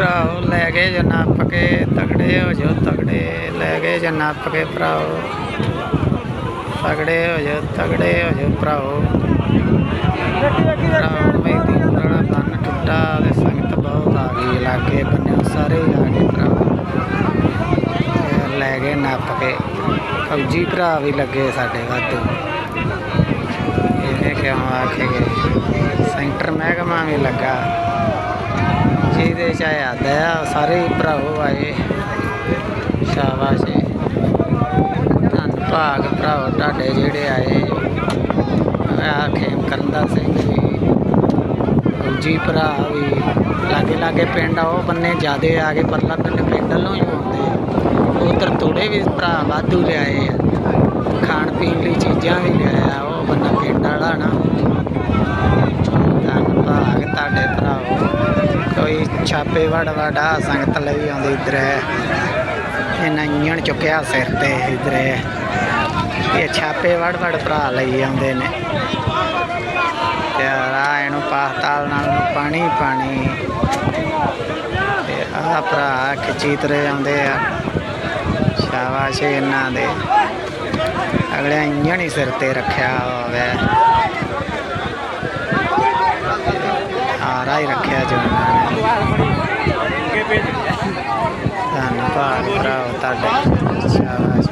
ਭਰਾਓ, ਲੈ ਗਏ ਜੇ ਨੱਪ ਕੇ ਤਗੜੇ ਹੋ ਜਾਓ, ਤਗੜੇ। ਲੈ ਗਏ ਜੇ ਨੱਪ ਕੇ ਭਰਾਓ। ਤਗੜੇ ਹੋ ਜਾਓ, ਤਗੜੇ ਹੋ ਜਾਓ ਭਰਾਓ। ਭਰਾਓ ਮਹਿੰਦੀ ਵਾਲਾ ਬੰਨ ਟੁੱਟਾ ਤੇ ਸੰਗਤ ਬਹੁਤ ਆ ਗਈ, ਲਾਗੇ ਬੰਨਿਓ ਸਾਰੇ ਹੀ ਆ ਗਏ ਭਰਾਓ। ਲੈ ਗਏ ਨੱਪ ਕੇ। ਫੌਜੀ ਭਰਾ ਵੀ ਲੱਗੇ ਸਾਡੇ ਵਾਧੂ। ਇਹ ਕਿਉਂ ਆਖੇ ਗਏ? ਸੈਂਟਰ ਮਹਿਕਮਾ ਵੀ ਲੱਗਾ। ਜਿਹਦੇ ਚ ਆਇਆ ਦਇਆ ਸਾਰੇ ਹੀ ਭਰਾਓ ਆਏ। ਸ਼ਾਬਾਸ਼ ਏ। ਧੰਨ ਭਾਗ ਭਰਾਓ, ਤੁਹਾਡੇ ਜਿਹੜੇ ਆਏ। ਆ ਖੇਮ ਕਰੰਦਾ ਸਿੰਘ ਵੀ ਜੀ ਭਰਾ ਵੀ, ਲਾਗੇ ਲਾਗੇ ਪਿੰਡ ਆ, ਉਹ ਬੰਨੇ ਜਿਆਦੇ ਆ ਗਏ, ਪਰਲਾ ਪਿੰਡ ਪਿੰਡ ਵੱਲੋਂ ਹੀ ਆਉਂਦੇ ਉਧਰ ਥੋੜੇ ਵੀ ਭਰਾ ਵਾਧੂ ਲਿਆਏ ਆ। ਖਾਣ ਪੀਣ ਲਈ ਚੀਜ਼ਾਂ ਵੀ ਲਿਆਇਆ ਉਹ ਬੰਨਾ ਪਿੰਡ ਵਾਲਾ ਨਾ। ਧੰਨ ਭਾਗ ਤੁਹਾਡੇ ਭਰਾਓ ਕੋਈ ਛਾਪੇ ਵੜ ਵੜਾ ਸੰਗਤ ਲਈ ਆਉਂਦੀ ਇਧਰ। ਇਹਨਾਂ ਇੰਜਣ ਚੁੱਕਿਆ ਸਿਰ ਤੇ ਇਧਰ। ਇਹ ਛਾਪੇ ਵੜ ਵੜ ਭਰਾ ਲਈ ਆਉਂਦੇ ਨੇ। ਤੇ ਰਾਹ ਇਹਨੂੰ ਪਾਤਾਲ ਨਾਲ ਪਾਣੀ ਪਾਣੀ। ਤੇ ਆਹ ਭਰਾ ਖਿੱਚੀ ਤਰੇ ਆਉਂਦੇ ਆ। ਸ਼ਾਬਾਸ਼ ਇਹਨਾਂ ਦੇ। ਅਗਲੇ ਇੰਜਣ ਹੀ ਸਿਰ ਤੇ ਰੱਖਿਆ ਹੋਵੇ। ਹੀ ਰੱਖਿਆ ਜੋ ਉਹਨਾਂ ਨੇ। ਧੰਨਵਾਦ ਭਰਾਓ ਤੁਹਾਡਾ। ਸ਼ਾਬਾਸ਼